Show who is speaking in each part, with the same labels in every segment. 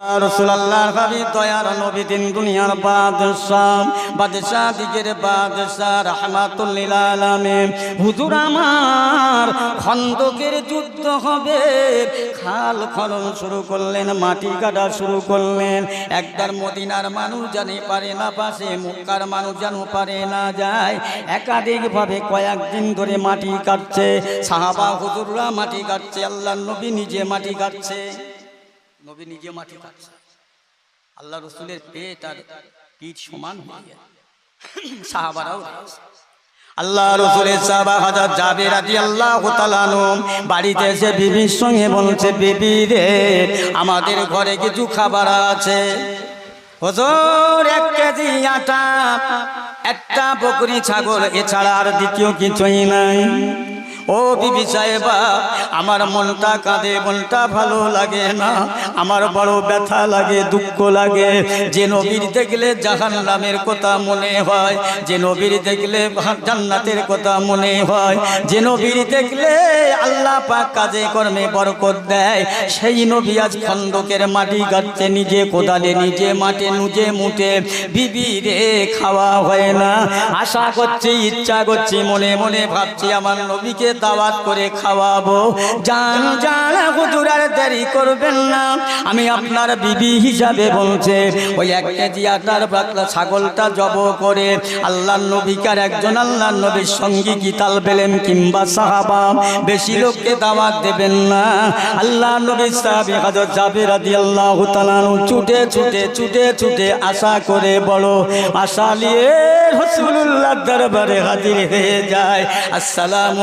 Speaker 1: রসুল্লাহর হাবি দয়ার নবী দিন দুনিয়ার বাদশাহ বাদশাহ দিকের বাদশাহ, রহমাতুল্লিল আলামে হুজুর আমার, খন্দকের যুদ্ধ হবে। খাল খনন শুরু করলেন, মাটি কাটা শুরু করলেন। একবার মদিনার মানুষ জানি পারে না পাশে, মুক্কার মানুষ জানো পারে না যায়। একাধিকভাবে কয়েকদিন ধরে মাটি কাটছে। সাহাবা হুজুররা মাটি কাটছে আল্লাহ নবী নিজে মাটি কাটছে। নবী নিজে মাটি কাটছে। আল্লাহ রসুলের পেট আর পিঠ সমান হয়ে গেল। সাহাবারাও আল্লাহ রসুলের হাজার যাবে রাজি আল্লাহ বাড়িতে এসে বিবির সঙ্গে বলছে, বিবি রে, আমাদের ঘরে কিছু খাবার আছে। হজর, এক কেজি আটা, একটা বকরি ছাগল, এছাড়া আর দ্বিতীয় কিছুই নাই। ও বিবি সাহেবা, আমার মনটা কাঁদে, মনটা ভালো লাগে না। আমার বড় ব্যথা লাগে, দুঃখ লাগে। যে নবীর দেখলে জাহান নামের কথা মনে হয়, যে নবীর দেখলে জান্নাতের কথা মনে হয়, যে নবীর দেখলে আল্লাহ পাক কাজে কর্মে বরকত দেয়, সেই নবী আজ খন্দকের মাটি গাচ্ছে নিজে কোদালে, নিজে মাঠে, নুজে মুটে বিবি রে, খাওয়া হয় না। আশা করছি, ইচ্ছা করছি, মনে মনে ভাবছি, আমার নবীকে দাওয়াত করে খাওয়াবো। জান জান হুজুর আর দেরি করবেন না। আমি আপনার বিবি হিসাবে বলছে, ওই এক কেজি আটার পাতলা ছাগলটা জব করে আল্লাহ নবীকার একজন আল্লাহ নবীর সঙ্গী কি তাল পেলেন কিংবা সাহাবা। বেশি লোককে দাওয়াত দেবেন না। আল্লাহ নবী সাহাবি হাজর যাবে রাদি আল্লাহ ছুটে ছুটে ছুটে ছুটে আশা করে বড় আশা নিয়ে রসুল্লাহ দরবারে হাজির হয়ে যায়। আসসালামু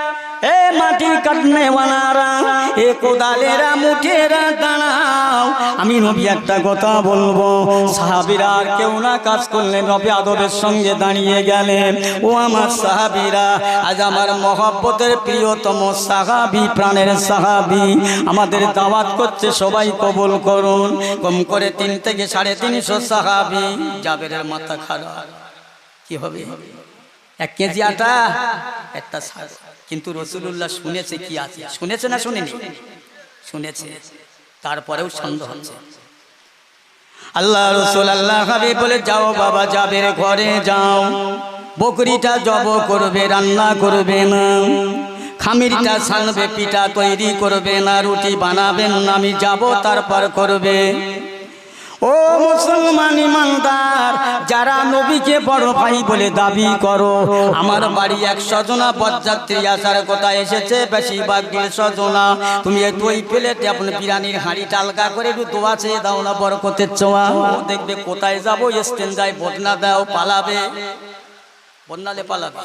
Speaker 1: এ মাটি কাটনে ওয়ালারা, এ কোদালেরা মুঠেরা দাঁড়াও। আমি নবী একটা কথা বলব, সাহাবিরা আর কেউ না কাজ করলেন নবী আদবের সঙ্গে দাঁড়িয়ে গেলেন ও আমার সাহাবিরা, আজ আমার মহব্বতের প্রিয়তম সাহাবি, প্রাণের সাহাবি, আমাদের দাওয়াত করছে, সবাই কবুল করুন। কম করে তিন থেকে সাড়ে তিনশো সাহাবি জাবেরের মাথা খারাপ। কি হবে? এক কেজি আটা একটা শাক কিন্তু রসুল্লাহ শুনেছে কি আছে? শুনেছে না শুনেনি? শুনেছে। তারপরেও সন্দেহ হচ্ছে। আল্লাহ রসুল আল্লাহ হাবি বলে যাও বাবা যাবে ঘরে যাও। বকরিটা জব করবে রান্না করবে না। খামিরটা ছানবে পিঠা তৈরি করবে না। রুটি বানাবেন না আমি যাব তারপর করবে। ও মুসলমান ইমানদার, যারা নবীকে বড় ভাই বলে দাবি করো, আমার বাড়ি এক জনা পদযাত্রী আসার কথা এসেছে বেশিরভাগ দেড়শো জনা। তুমি এই দই প্লেটে আপনার বিরিয়ানির হাঁড়ি টালকা করে একটু দোয়া চেয়ে দাও না, বরকতের চোয়া ও দেখবে কোথায় যাব স্টেন যায় বদনা দাও, পালাবে। বন্যালে পালাবে।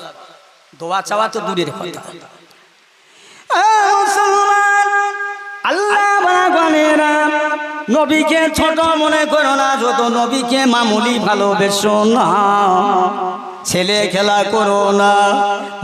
Speaker 1: দোয়া চাওয়া তো দূরের কথা। আল্লাহ নবীকে ছোট মনে করো না, যত নবীকে মামুলি ভালোবেসো না। ছেলে খেলা করো না,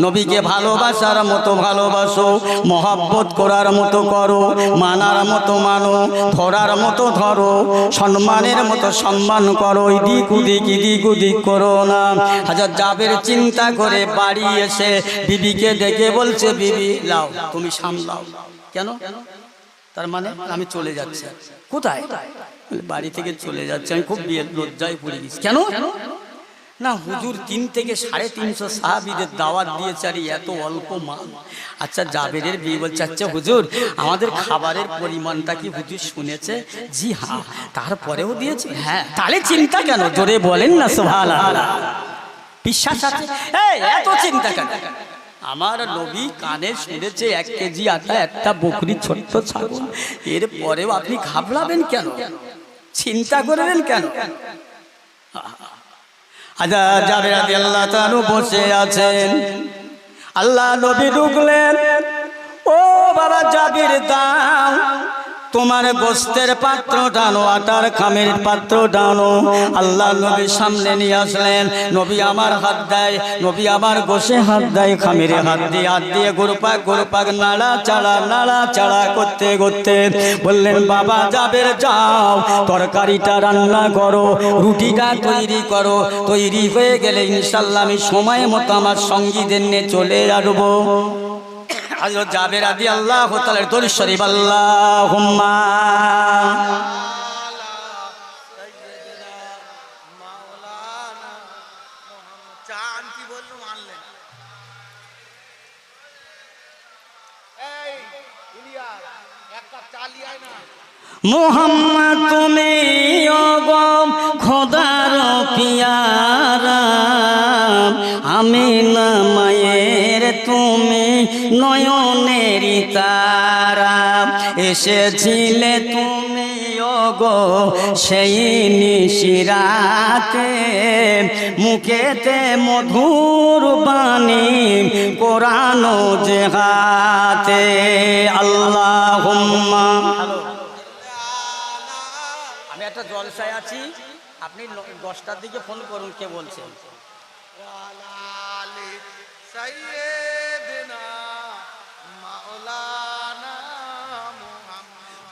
Speaker 1: নবীকে ভালোবাসার মতো ভালোবাসো, মহাব্বত করার মতো করো, মানার মতো মানো, ধরার মতো ধরো, সম্মানের মতো সম্মান করো ইদিক উদিক ইদিক উদিক করো না। হাজার যাবের চিন্তা করে বাড়ি এসে বিবিকে ডেকে বলছে, বিবি, লাও, তুমি সামলাও। কেন? তার মানে আমি চলে যাচ্ছি। কোথায়? বাড়ি থেকে চলে যাচ্ছে। আমি খুব লজ্জায় পড়ে গেছি। কেন? না, হুজুর তিন থেকে সাড়ে তিনশো সাহাবিদের দাওয়াত দিয়েছে আর এত অল্প মাল আচ্ছা জাবেরের বিয়ে বলছে আচ্ছা হুজুর, আমাদের খাবারের পরিমাণটা কি হুজুর শুনেছে? জি হ্যাঁ। তারপরেও দিয়েছে? হ্যাঁ। তাহলে চিন্তা কেন? জোরে বলেন না সোহাল বিশ্বাস আছে? এত চিন্তা কেন? আমার নবী কানে শুনেছে এক কেজি আটা, একটা বকরি, ছোট্ট ছাগল। এর পরেও আপনি ঘাবড়াবেন কেন? চিন্তা করবেন কেন? আল্লাহ তানু বসে আছেন। আল্লাহ নবী ঢুকলেন। ও বাবা জাবির দাও তোমার গোস্তের পাত্র ডানো, আটার খামের পাত্র ডানো। আল্লাহ নবীর সামনে নিয়ে আসলেন। নবী আমার হাত দেয়, নবী আমার গোসে হাত দেয়, খামেরে হাত দিয়ে হাত দিয়ে গুরুপাক গুরুপাক নাড়া চাড়া নাড়া চাড়া করতে করতে বললেন, বাবা যাবের যাও তরকারিটা রান্না করো, রুটিটা তৈরি করো। তৈরি হয়ে গেলে ইনশাল্লাহ আমি সময় মতো আমার সঙ্গীদের নিয়ে চলে আসব। হযরত জাবের আল্লাহ তাআলার দরুদ শরীফ
Speaker 2: না
Speaker 1: মোহাম্মদ তুমি অগম খোদার পিয়ারা। আমি না নয়নের তারা এসেছিলে তুমি গো সেই নিশিরাতে। মুখেতে মধুর বাণী কোরআন জেহাতে। আল্লাহ আমি একটা জলসায় আছি আপনি দশটার দিকে ফোন করুন কে বলছেন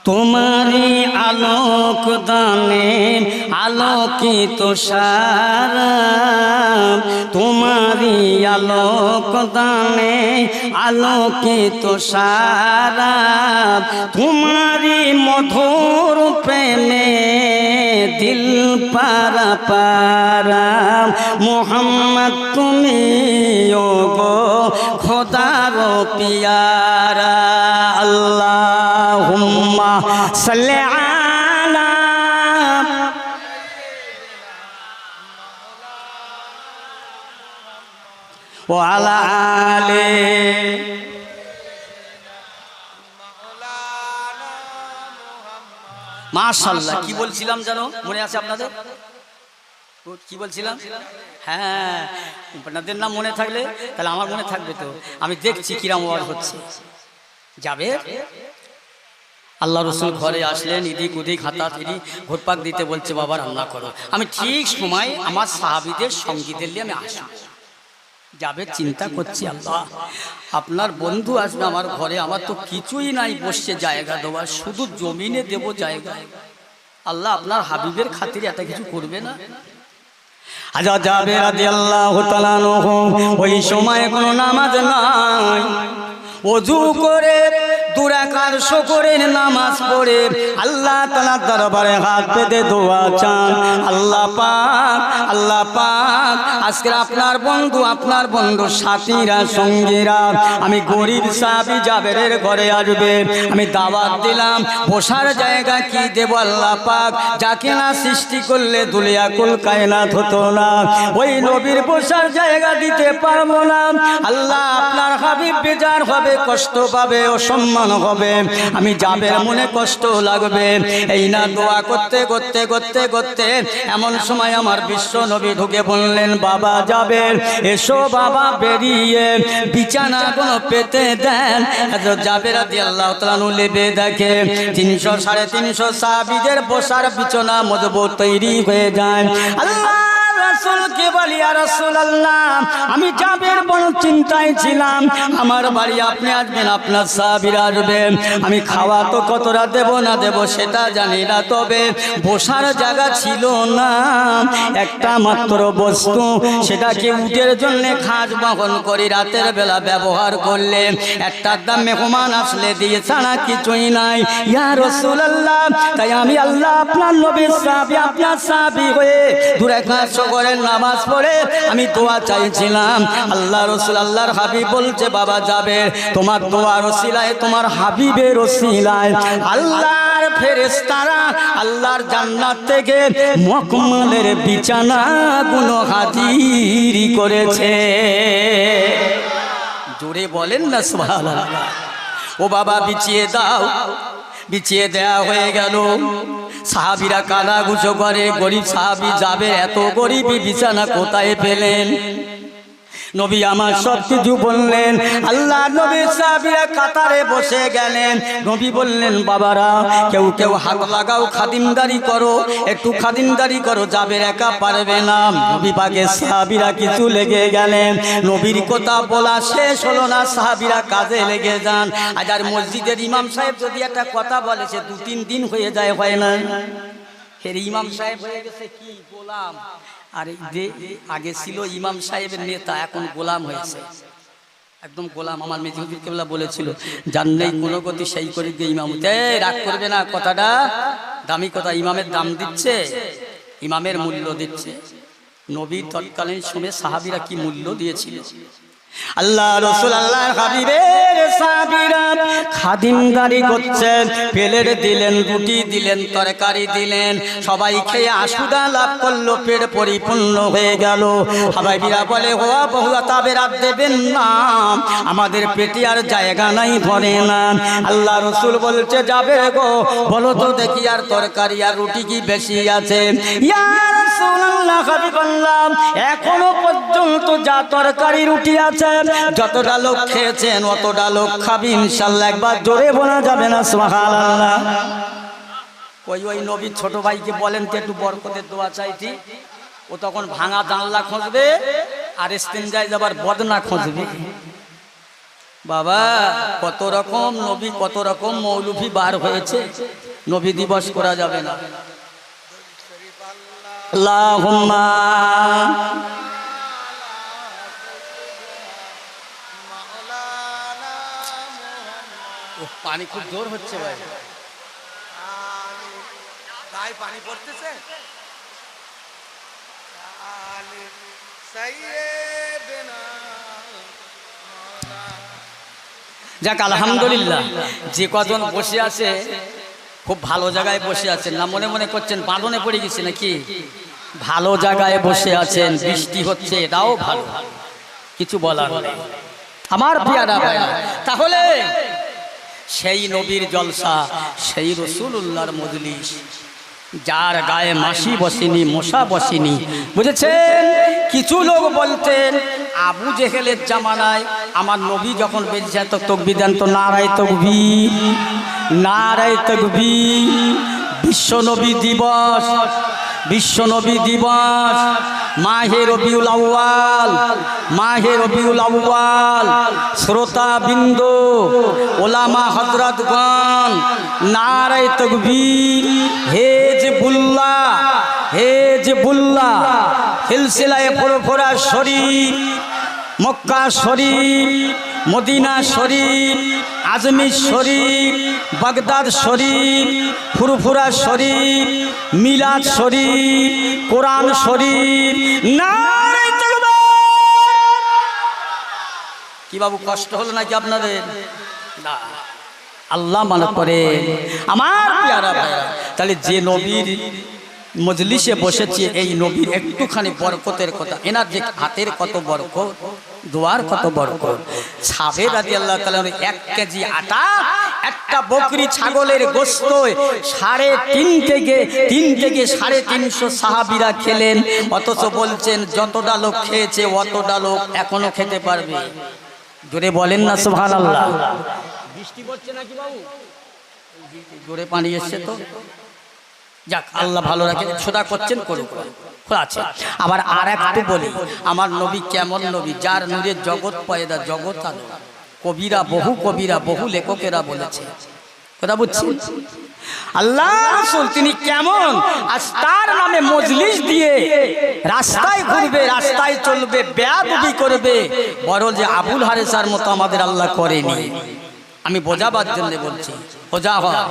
Speaker 1: তোমারি আলোক দানে আলোকিত সারা। তোমারি আলোক দানে আলোকিত সারা। তোমারি মধুর প্রেমে দিল পারা পারা। মোহাম্মদ তুমি গো খোদার পিয়ারা ওয়ালা মাশাল্লাহ কি বলছিলাম জানো? মনে আছে আপনাদের? ও, কি বলছিলাম? হ্যাঁ আপনাদের নাম মনে থাকলে তাহলে আমার মনে থাকবে তো। আমি দেখছি কিরাম ওয়াজ হচ্ছে। যাবে? আল্লাহ রসুল ঘরে আসলেন ইদিক উদিক হাতাহাতি ঘুরপাক দিতে বলছে বাবা রান্না করো। আমি ঠিক সময় আমার সাহাবিদের সঙ্গীদের নিয়ে আমি আসি। যাবে চিন্তা করছি আল্লাহ আপনার বন্ধু আসবে আমার ঘরে আমার তো কিছুই নাই বসছে জায়গা দেওয়ার শুধু জমিনে দেব জায়গা। আল্লাহ আপনার হাবিবের খাতিরে এত কিছু করবে না? আজা যাবে রাজি আল্লাহ ওই সময় কোনো নামাজ নাই। অজু করে দুরাকার শকরের নামাজ পড়ে আল্লাহ তালা দরবারে হাত পেতে দোয়া চান। আল্লাহ পাক আল্লাহ পাক আজকে আপনার বন্ধু আপনার বন্ধু সাথীরা, সঙ্গীরা, আমি গরিব সাবি জাবেরের ঘরে আসবে। আমি দাওয়াত দিলাম, বসার জায়গা কি দেব আল্লাহ পাক? যাকে না সৃষ্টি করলে দুলিয়া কুল কায়নাত হতো না। ওই নবীর বসার জায়গা দিতে পারব না। আল্লাহ আপনার হাবিব বেজার হবে, কষ্ট পাবে, অসম্মান হবে। আমি যাবে মনে কষ্ট লাগবে, এই না দোয়া করতে করতে করতে করতে এমন সময় আমার বিশ্ব নবী ঢুকে বললেন, বাবা যাবে, এসো বাবা বেরিয়ে, বিছানা কোনো পেতে দেন। যাবে রাতি আল্লাহ তালু লেবে দেখে, তিনশো সাড়ে তিনশো সাবিদের বসার বিছানা মজবুত তৈরি হয়ে যায়। আল্লাহ আমি যাবের বড় চিন্তায় ছিলাম। আমার বাড়ি আপনি আসবেন, আপনার সাহাবীর আসবেন আমি খাওয়া তো কতটা দেব না দেব সেটা জানি না, তবে বসার জায়গা ছিল না। একটা মাত্র বস্তু, সেটাকে উটের জন্য খাজ বহন করি রাতের বেলা ব্যবহার করলে একটা দাম মেহমান আসলে দিয়ে ছাড়া কিছুই নাই। ইয়া রসুল আল্লাহ তাই আমি আল্লাহ আপনার নবীর সাহাবি, আপনার সাহাবি হয়ে দূরে করে নামাজ পড়ে আমি দোয়া চাইছিলাম। আল্লাহ রসুল আল্লাহর হাবিব বলছে, বাবা যাবে, তোমার দোয়া রসিলায় তোমার হাবিবের রসিলায় আল্লাহর ফেরেস্তারা আল্লাহর জান্নাত থেকে মকমলের বিছানা গুলো হাজির করেছে। জোরে বলেন না, সুবহানাল্লাহ। ও বাবা, বিছিয়ে দাও। বিছিয়ে দেয়া হয়ে গেল। সাহাবিরা কানা গুছো করে, গরিব সাহাবি যাবে, এত গরিবই বিছানা কোথায় পেলেন? নবী আমার সব কিছু বললেন। আল্লাহ নবী সাহাবিরা কাতারে বসে গেলেন। নবী বললেন বাবারা কেউ কেউ হাত লাগাও খাদিমদারি করো একটু খাদিমদারি করো যাবে একা পারবে না। নবী পাকে সাহাবিরা কিছু লেগে গেলেন। নবীর কথা বলা শেষ হলো না সাহাবিরা কাজে লেগে যান। আজ আর মসজিদের ইমাম সাহেব যদি একটা কথা বলে সে দু তিন দিন হয়ে যায় হয় না। ফের ইমাম সাহেব হয়ে গেছে কি? গোলাম। আর আগে ছিল ইমাম সাহেবের নেতা এখন গোলাম হয়েছে। একদম গোলাম আমার মেজহুদ্দিন কেবলা বলেছিল যার নেই কোনো গতি সেই করে দিয়ে ইমাম এই রাগ করবে না কথাটা। দামি কথা ইমামের দাম দিচ্ছে। ইমামের মূল্য দিচ্ছে। নবীর তৎকালীন সময়ে সাহাবিরা কি মূল্য দিয়েছিল? আল্লাহ রসুল আল্লাহ হাবিবের সাহাবীরা খাদিমদারি করছেন পেলের দিলেন, রুটি দিলেন, তরকারি দিলেন সবাই খেয়ে আশুদা লাভ করল, পেট পরিপূর্ণ হয়ে গেল। হাবাইবিরা বলে হোয়া বহুয়া তাবের আর দেবেন না, আমাদের পেটে আর জায়গা নাই, ধরে না। আল্লাহ রসুল বলছে, যাবে গো, বলো তো দেখি আর তরকারি আর রুটি কি বেশি আছে? এখনও পর্যন্ত যা তরকারি রুটি আছে যতটা লোক খেয়েছেন, অতটা লোক খাবি, ইনশাল্লাহ একবার জোরে বলা যাবে না, সুবহানাল্লাহ। ওই ওই নবীর ছোট ভাইকে বলেন তো, একটু বরকতের দোয়া চাইছি ও তখন ভাঙা জানলা খুঁজবে আর যায় যাবার বদনা খুঁজবে। বাবা, কত রকম নবী, কত রকম মৌলভি বার হয়েছে, নবী দিবস করা যাবে না। আল্লাহুম্মা পানি খুব জোর হচ্ছে ভাই।
Speaker 2: গায়ে পানি পড়তেছে?
Speaker 1: যাক আলহামদুলিল্লাহ যে কজন বসে আছে খুব ভালো জায়গায় বসে আছেন। না মনে মনে করছেন বাঁধনে পড়ে গেছে নাকি? ভালো জায়গায় বসে আছেন বৃষ্টি হচ্ছে এটাও ভালো। কিছু বলার আমার পিয়ারা তাহলে সেই নবীর জলসা, সেই রসুল্লাহর মজলিস, যার গায়ে মাসি বসেনি, মশা বসেনি। বুঝেছেন? কিছু লোক বলতেন, আবু জেহেলের জামানায় আমার নবী যখন বেরিয়েছে তো তকবি দেন তো নারায় তকবি নারায় তকবি বিশ্ব নবী দিবস বিশ্ব নবী দিবস। মাহে রবিউল আউয়াল, মাহে রবিউল আউয়াল। শ্রোতা বিন্দু, ওলামা হজরতগণ নারায় তকবীর হেজ বুল্লা হেজ Bulla সিলসিলায় Furfura Sharif Mecca Sharif Medina Sharif, Ajmer Sharif, Baghdad Sharif, Furfura Sharif, মিলাদ শরীফ, কোরআন শরীফ। না কি বাবু, কষ্ট হলো নাকি আপনাদের? আল্লাহ মানে করে। আমার তাহলে যে নবীর মজলিসে বসেছে, এই নবীর একটুখানি বরকতের কথা, এনার যে হাতের কত বরকত দোয়ার কত বরকত ছাবে রাজি আল্লাহ তাআলা এক কেজি আটা একটা বকরি ছাগলের গোস্ত সাড়ে তিন থেকে তিন থেকে সাড়ে তিনশো সাহাবিরা খেলেন। অথচ বলছেন যতটা লোক খেয়েছে অতটা লোক এখনও খেতে পারবে। জোরে বলেন না সুবহান আল্লাহ বৃষ্টি পড়ছে নাকি বাবু? জোরে পানি এসছে তো। যাক আল্লাহ ভালো রাখে সোদা করছেন করুক। আছে। আবার আর একটু বলি আমার নবী কেমন নবী? যার নূরের জগৎ পয়দা জগৎ আলো। কবিরা বহু কবিরা বহু লেখকেরা বলেছে। কথা বুঝছি আল্লাহ রাসূল তিনি কেমন? আজ তার নামে মজলিস দিয়ে রাস্তায় ঘুরবে রাস্তায় চলবে বেয়াদবি করবে। বড় যে আবুল হারেসার মতো আমাদের আল্লাহ করেনি। আমি বোঝাবার জন্য বলছি বোঝা হয়।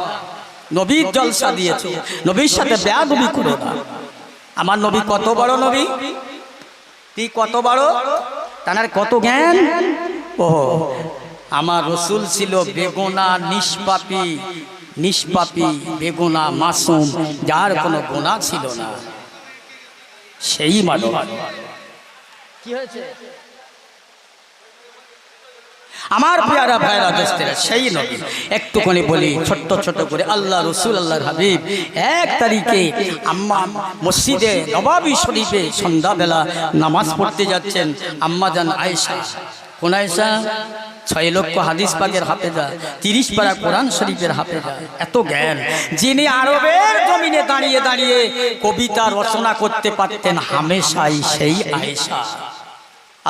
Speaker 1: নবীর জলসা দিয়েছে নবীর সাথে বেয়াদবি করো আমার নবী কত বড় নবী? তুই কত বড়? তার কত জ্ঞান? ও আমার রসুল ছিল বেগুনা নিষ্পাপী নিষ্পাপী বেগুনা মাসুম, যার কোনো গোনা ছিল না। সেই মানুষ কি হয়েছে? আমার পেয়ারা ভাইরা দোস্তেরা সেই নবী। একটুখানি বলি ছোট্ট ছোট করে আল্লাহ রসুল আল্লাহর হাবিব। এক তারিখে আম্মা মসজিদে নবাবি শরীফে সন্ধ্যাবেলা নামাজ পড়তে যাচ্ছেন আম্মা জান আয়েশা। কোন আয়েশা? ছয় লক্ষ হাদিস পাকের হাফেজা। তিরিশ পারা কোরআন শরীফের হাফেজা। এত জ্ঞান। যিনি আরবের জমিনে দাঁড়িয়ে দাঁড়িয়ে কবিতা রচনা করতে পারতেন হামেশাই সেই আয়েশা।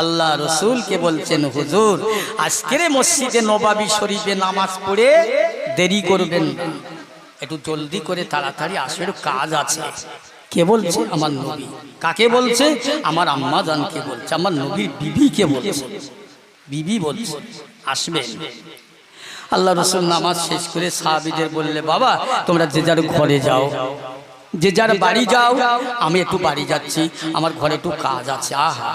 Speaker 1: আল্লাহ রসুলকে বলছেন, হুজুর, আজকের মসজিদে নবাবি শরীফে নামাজ পড়ে দেরি করবেন একটু জলদি করে তাড়াতাড়ি আসবে কাজ আছে। কে বলছে? আমার নবী। কাকে বলছে? আমার আম্মা জানকে বলছে। আমার নবীর বিবিকে বলছে। বিবি বলছে, আসবেন। আল্লাহ রসুল নামাজ শেষ করে সাহাবিদের বললে, বাবা, তোমরা যে যার ঘরে যাও। যে যার বাড়ি যাও আমি একটু বাড়ি যাচ্ছি আমার ঘরে একটু কাজ আছে আহা।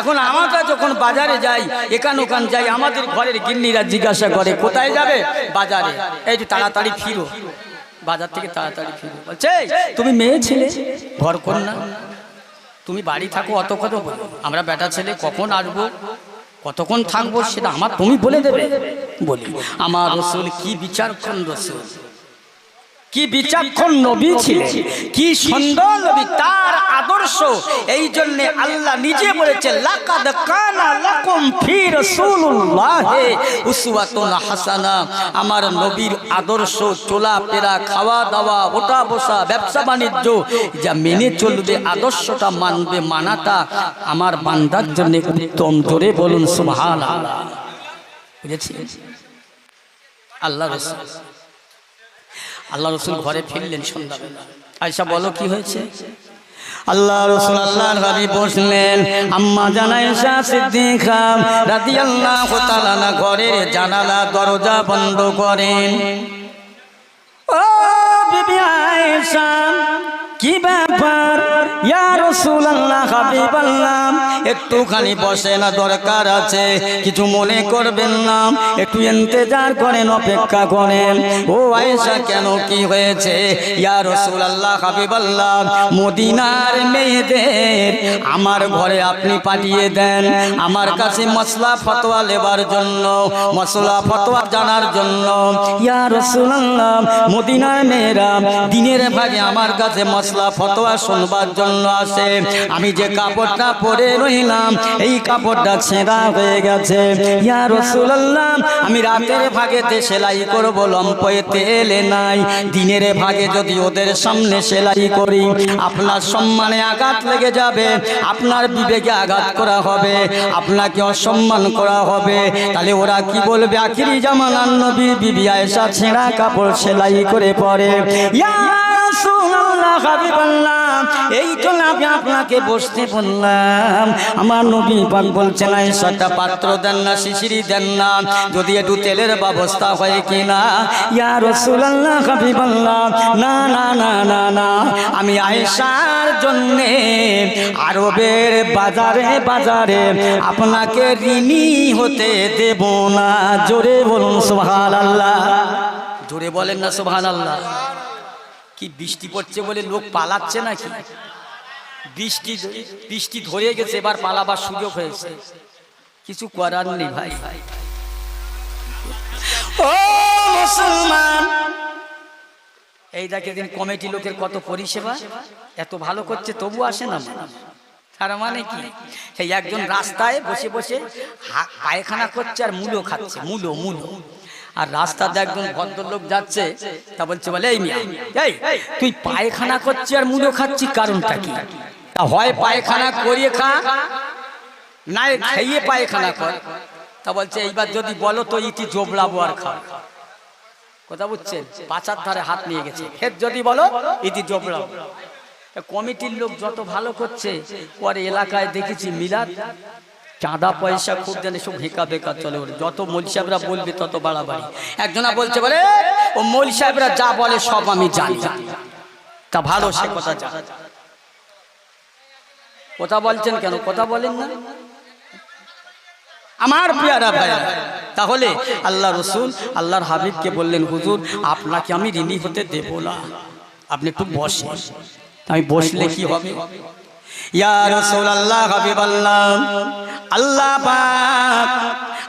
Speaker 1: এখন আমরা যখন বাজারে যাই এখান ওখান যাই আমাদের ঘরের গিন্নিরা জিজ্ঞাসা করে কোথায় যাবে? বাজারে। এই যে তাড়াতাড়ি ফিরো। বাজার থেকে তাড়াতাড়ি ফিরো। বলছে তুমি মেয়ে ছেলে? ঘর কর না তুমি বাড়ি থাকো অত কত আমরা বেটা ছেলে কখন আসব? কতক্ষণ থাকব সেটা আমার তুমি বলে দেবে। বলি আমার রসুল কি বিচারক্ষণ রসুল? কি বিচক্ষণ নবী ছিলেন? কি সুন্দর নবী তার আদর্শ। এই জন্য আল্লাহ নিজে বলেছে লাকাদ কানা লাকুম ফি রাসূলুল্লাহি। উসওয়াতুন হাসানা। আমার নবীর আদর্শ চলাফেরা খাওয়া দাওয়া ওঠা বসা ব্যবসা বাণিজ্য যা মেনে চলবে আদর্শটা মানবে মানাটা আমার বান্দার জন্য উত্তম। ধরে বলুন সুবহানাল্লাহ। বুঝেছি আল্লাহ রসুল। আল্লাহ রসুল ঘরে ফিরলেন সন্ধ্যাবেলা। আয়সা, বলো কি হয়েছে? আল্লাহ রসুল, আল্লাহর হাবি বসলেন। আম্মা জানাইশা সিদ্দিকা রাদিয়াল্লাহু তাআলা না ঘরের জানালা, দরজা বন্ধ করেন। ও বিবি আয়েশা কি ব্যাপার? ইয়া রাসূলুল্লাহ, হাবিবাল্লাহ। একটুখানি বসে না দরকার আছে। কিছু মনে করবেন না। একটু ইন্তজার করেন, অপেক্ষা করেন। ও আয়েশা, কেন কি হয়েছে? ইয়া রাসূলুল্লাহ, হাবিবাল্লাহ, মদিনার মেয়েদের আমার ঘরে আপনি পাঠিয়ে দেন। আমার কাছে মশলা ফতোয়া লেবার জন্য মশলা ফতোয়া জানার জন্য। ইয়া রাসূলুল্লাহ, মদিনার মেয়েরা, দিনের ভাগে আমার কাছে মশলা ফতোয়া শুনবার জন্য আসে। আমি যে কাপড়টা পরে রইলাম, এই কাপড়টা ছেঁড়া হয়ে গেছে। ইয়া রাসূলুল্লাহ, আমি রাতের ভাগেতে সেলাই করব, লম্পয়ে তেলে নাই। দিনের ভাগে যদি ওদের সামনে সেলাই করি, আপনার সম্মানে আঘাত লেগে যাবে, আপনার বিবেকে আঘাত করা হবে, আপনাকে অসম্মান করা হবে। তাহলে ওরা কি বলবে? আখিরি জামানার নবী, বিবি আয়েশা ছেঁড়া কাপড় সেলাই করে পরে। ইয়া এই তো আমি আপনাকে আমার বলছেন পাত্র দেন না, শিশিরি দেন না। তেলের ব্যবস্থা হয় না না না না না। আমি আয়েশার জন্য আরবের বাজারে বাজারে আপনাকে ঋণী হতে দেব না। জোরে বলুন, সুবহানাল্লাহ। জোরে বলেন না, সুবহানাল্লাহ। কি বৃষ্টি পড়ছে বলে লোক পালাচ্ছে নাকি? বৃষ্টি বৃষ্টি ধরে গেছে, এবার পালাবার সুযোগ হয়েছে। কিছু করার নেই ভাই। ভাই ও মুসলমান! এই দেখে দিন কমিটি লোকের কত পরিষেবা। এত ভালো করছে, তবু আসে না। তার মানে কি? একজন রাস্তায় বসে বসে পায়খানা করছে আর মূলো খাচ্ছে। মূলো মূলো। আর রাস্তাতে একজন ভদ্রলোক যাচ্ছে তা বলছে বলে এই মিয়া এই তুই পায়খানা করছি আর মূলো খাচ্ছি কারণটা কি? তা হয় পায়খানা করিয়ে খা না খেয়ে পায়খানা কর। তা বলছে এইবার যদি বলো তো ইটি জোবলাবো আর খা। কথা বুঝছেন? পাচার ধারে হাত নিয়ে গেছে। ফের যদি বলো ইতি জোবলাবো। কমিটির লোক যত ভালো করছে পরে এলাকায় দেখেছি মিলাদ। চাঁদা পয়সা খুব জানে সব হেঁকা বেকা চলে ওর। যত মৌল সাহেবরা বলবে তত বাড়াবাড়ি। একজনা বলছে বলে ও মৌল সাহেবরা যা বলে সব আমি জানি। তা ভালো সে কথা যা। কথা বলছেন কেন? কথা বলেন না। আমার পেয়ারা ভাইয়া তাহলে আল্লাহ রসুল আল্লাহর হাবিবকে বললেন, হুজুর, আপনাকে আমি ঋণী হতে দেব না। আপনি একটু বসে আমি বসলে কি হবে? ইয়া রাসূলুল্লাহ হাবিবাল্লাহ আল্লাহ পাক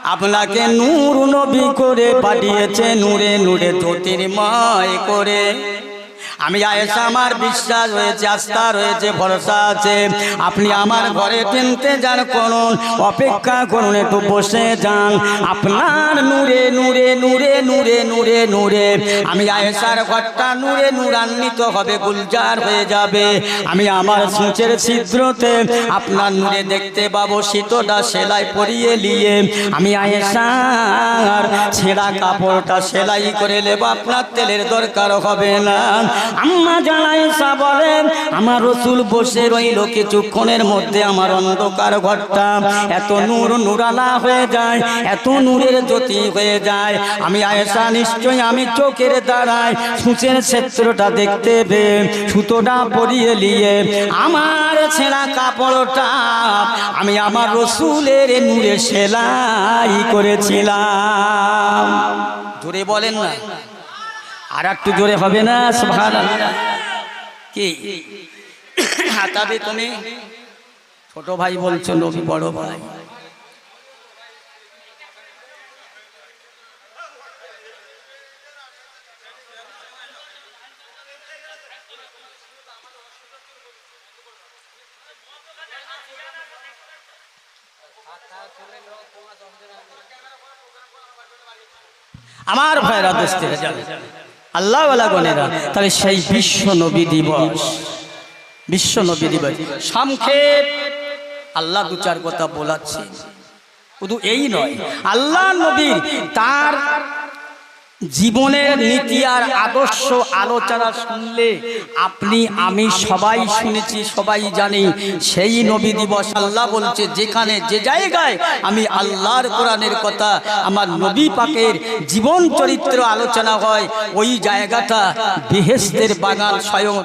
Speaker 1: আপনাকে নূর নবী করে পাঠিয়েছে নূরে নূরে জ্যোতির্ময় করে। আমি আয়েশা, আমার বিশ্বাস রয়েছে, আস্থা রয়েছে, ভরসা আছে। আপনি আমার ঘরে কিনতে যান, করুন, অপেক্ষা করুন, একটু বসে যান। আপনার নূরে নূরে নূরে নূরে নূরে নূরে। আমি আয়েশার ঘরটা নূরে, নূরান্বিত হবে, গুলজার হয়ে যাবে। আমি আমার সূচের ছিদ্রতে আপনার নূরে দেখতে পাবো, শীতটা সেলাই পরিয়ে নিয়ে। আমি আয়েশার ছেঁড়া কাপড়টা সেলাই করে নেব, আপনার তেলের দরকার হবে না। আম্মা জানাইসা বলেন, আমার রসুল বসে রইল কিছুক্ষণের মধ্যে আমার অন্ধকার ঘরটা। এত নূর নুরালা হয়ে যায়, এত নূরের জ্যোতি হয়ে যায়। আমি আয়েশা নিশ্চয়ই আমি চোখের দ্বারায় সূচের ক্ষেত্রটা দেখতে পে সুতোটা পরিয়ে নিয়ে আমার ছেঁড়া কাপড়টা আমি আমার রসুলের নূরে সেলাই করেছিলাম। জোরে বলেন না। আর একটু জোরে হবে না? সুবহান কি? তবে তুমি? ছোট ভাই বলছো, নবী বড় ভাই। আমার ভাইরা দোস্তেরা যাবে আল্লাহ গণেরা, তাহলে সেই বিশ্ব নবী দিবস। বিশ্ব নবী দিবস। সামখেপ আল্লাহ দু চার কথা বলাচ্ছে। শুধু এই নয়, আল্লাহ নবীর তার জীবনের নীতি আর আদর্শ আলোচনা শুনলে আপনি, আমি সবাই শুনেছি, সবাই জানি, সেই নবী দিবস আল্লাহ বলছে, যেখানে, যে জায়গায় আমি আল্লাহর কোরআনের কথা, আমার নবী পাকের জীবন চরিত্র আলোচনা হয়, ওই জায়গাটা বেহেস্তের বাগান স্বয়ং